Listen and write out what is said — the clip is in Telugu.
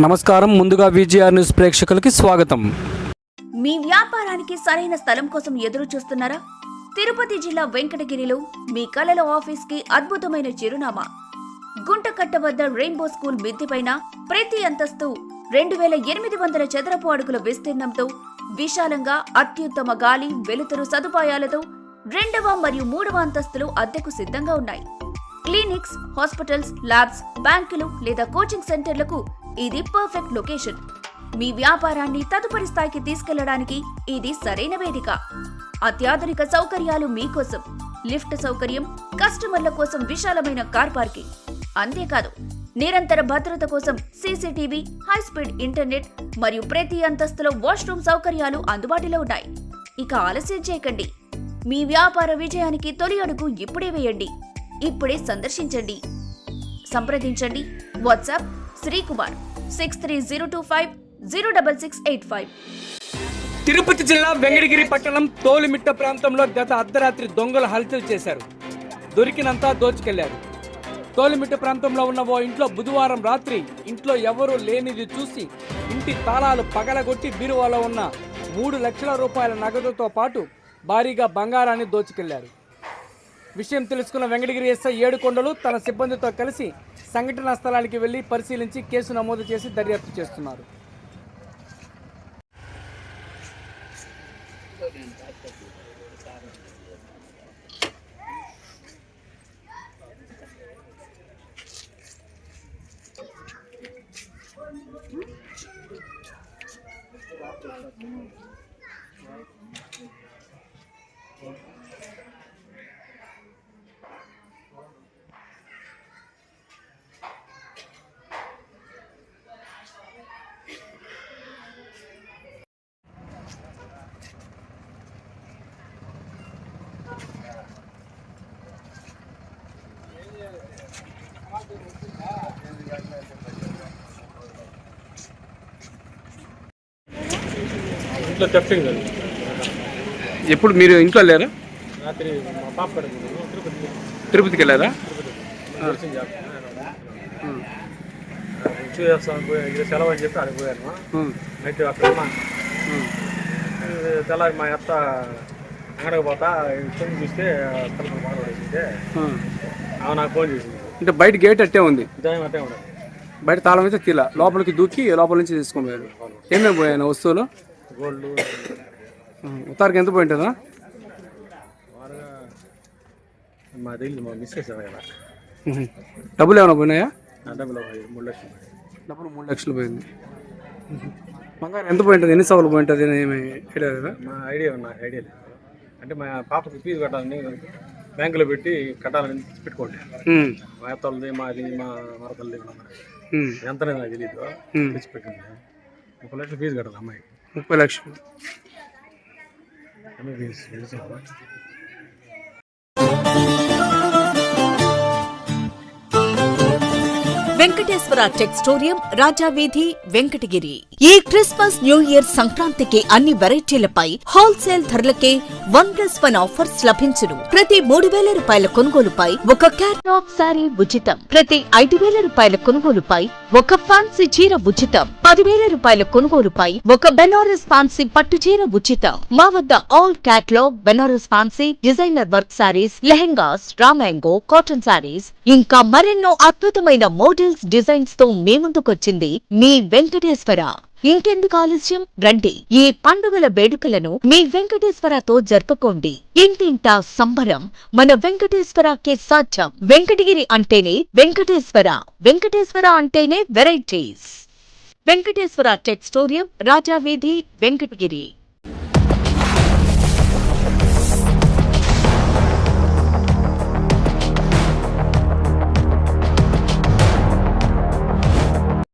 నమస్కారం. ముందుగా విజిఆర్ న్యూస్ ప్రేక్షకులకి స్వాగతం. మీ వ్యాపారానికి సరైన స్థలం కోసం ఎదురు చూస్తున్నారా? తిరుపతి జిల్లా వెంకటగిరిలో మీ కలల ఆఫీస్కి అద్భుతమైన చిరునామా. గుంటకట్ట వద్ద రెయిన్బో స్కూల్ మిద్దెపైన ప్రతి అంతస్తు రెండు వేల ఎనిమిది వందల చదరపు అడుగుల విస్తీర్ణంతో విశాలంగా అత్యుత్తమ గాలి వెలుతురు సదుపాయాలతో రెండవ మరియు మూడవ అంతస్తులు అద్దెకు సిద్ధంగా ఉన్నాయి. క్లినిక్స్ హాస్పిటల్స్ ల్యాబ్స్ బ్యాంకులు లేదా కోచింగ్ సెంటర్లకు ఇది పర్ఫెక్ట్ లొకేషన్ మీ వ్యాపారాన్ని తదుపరి స్థాయికి తీసుకెళ్ళడానికి ఇది సరైన వేదిక. అత్యాధునిక సౌకర్యాలు మీకోసం. లిఫ్ట్ సౌకర్యం కస్టమర్ల కోసం విశాలమైన కార్ పార్కింగ్. అంతేకాదు నిరంతర భద్రత కోసం సీసీటీవీ హై స్పీడ్ ఇంటర్నెట్ మరియు ప్రతి అంతస్తులో వాష్రూమ్ సౌకర్యాలు అందుబాటులో ఉన్నాయి. ఇక ఆలస్యం చేయకండి. మీ వ్యాపార విజయానికి తొలి అడుగు ఇప్పుడే వేయండి. ఇప్పుడే సందర్శించండి. సంప్రదించండి. WhatsApp Srikumar. Six three zero two five zero double six eight five. Tirupati జిల్లా వెంకటగిరి పట్టణం తోలుమిట్ట ప్రాంతంలో గత అర్ధరాత్రి దొంగలు హల్చల్ చేశారు. దొరికినంతా దోచుకెళ్ళారు. తోలుమిట్ట ప్రాంతంలో ఉన్న ఓ ఇంట్లో బుధవారం రాత్రి ఇంట్లో ఎవరూ లేనిది చూసి ఇంటి తాళాలు పగలగొట్టి బీరువాలో ఉన్న మూడు లక్షల రూపాయల నగదుతో పాటు భారీగా బంగారాన్ని దోచుకెళ్ళారు. విషయం తెలుసుకున్న వెంకటగిరి ఎస్ఐ ఏడుకొండలు తన సిబ్బందితో కలిసి సంఘటనా స్థలానికి వెళ్ళి పరిశీలించి కేసు నమోదు చేసి దర్యాప్తు చేస్తున్నారు. ఇంట్లో తెప్పింగ్ అది. ఎప్పుడు మీరు ఇంట్లో లేరా? రాత్రి మా పాప కడుగుతున్నాను తిరుపతి తిరుపతికి వెళ్ళారా? చేస్తాను పోయి ఇది సెలవు అని చెప్పి అక్కడికి పోయాను. నైట్ అక్కడ తెల్లారి మా అత్త అంగడికి పోతా. చూస్తే ఆమె నాకు ఫోన్ చేసింది. అంటే బయట గేట్ అట్టే ఉంది. బయట తాళం అయితే తీల. లోపలికి దూకి లోపల నుంచి తీసుకొని పోయారు ఏమేమి పోయాను వస్తువులు? గోల్డ్. ఉత్తారికి ఎంత పోయింటుందా చేసాను కదా. డబ్బులు ఏమైనా పోయినాయా? డబ్బులు మూడు లక్షలు పోయింది. బంగారం ఎంత పోయింటుంది ఎన్ని సవాలు పోయింటుంది ఏమి ఐడియా ఐడియా ఐడియా అంటే మా పాపకి ఫీజు కట్టాలని బ్యాంకులో పెట్టి కట్టాలని పెట్టుకోండి. మా అత్తలది మాది మా మరతలది ఎంతనే నాకు తెలియదు. తెచ్చి పెట్టింది ముప్పై లక్షలు ఫీజు కట్టాలి అమ్మాయి ముప్పై లక్షలు. Fees Venkateswara Textorium Rajaveedhi Venkatagiri. ఈ క్రిస్మస్ న్యూ ఇయర్ సంక్రాంతికి అన్ని వెరైటీలపై హోల్సేల్ ధరలకే వన్ ప్లస్ వన్ ఆఫర్స్ లభించును. ప్రతి మూడు వేల రూపాయల కొనుగోలుపై ఒక క్యాటాక్ సారీ ఉచితం. ప్రతి ఐదు వేల రూపాయల కొనుగోలుపై ఒక ఫ్యాన్సీ చీర ఉచితం. పదివేల రూపాయల కొనుగోలుపై ఒక బెనారస్ ఫ్యాన్సీ పట్టు చీర ఉచితం. మా వద్ద all catalogue Banaras fancy designer work sarees lehengas రామాంగో cotton saris ఇంకా మరెన్నో అద్భుతమైన మోడల్స్ డిజైన్స్తో మీ ముందుకొచ్చింది మీ వెంకటేశ్వర. ఇంకెందుకు ఆలస్యం? రండి. ఈ పండుగల వేడుకలను మీ వెంకటేశ్వరతో జరుపుకోండి. ఇంటింటా సంబరం. మన వెంకటేశ్వరకే సాధ్యం. వెంకటగిరి అంటేనే వెంకటేశ్వర. వెంకటేశ్వర అంటేనే వెరైటీస్. వెంకటేశ్వర టెక్స్టోరియం రాజావేది వెంకటగిరి.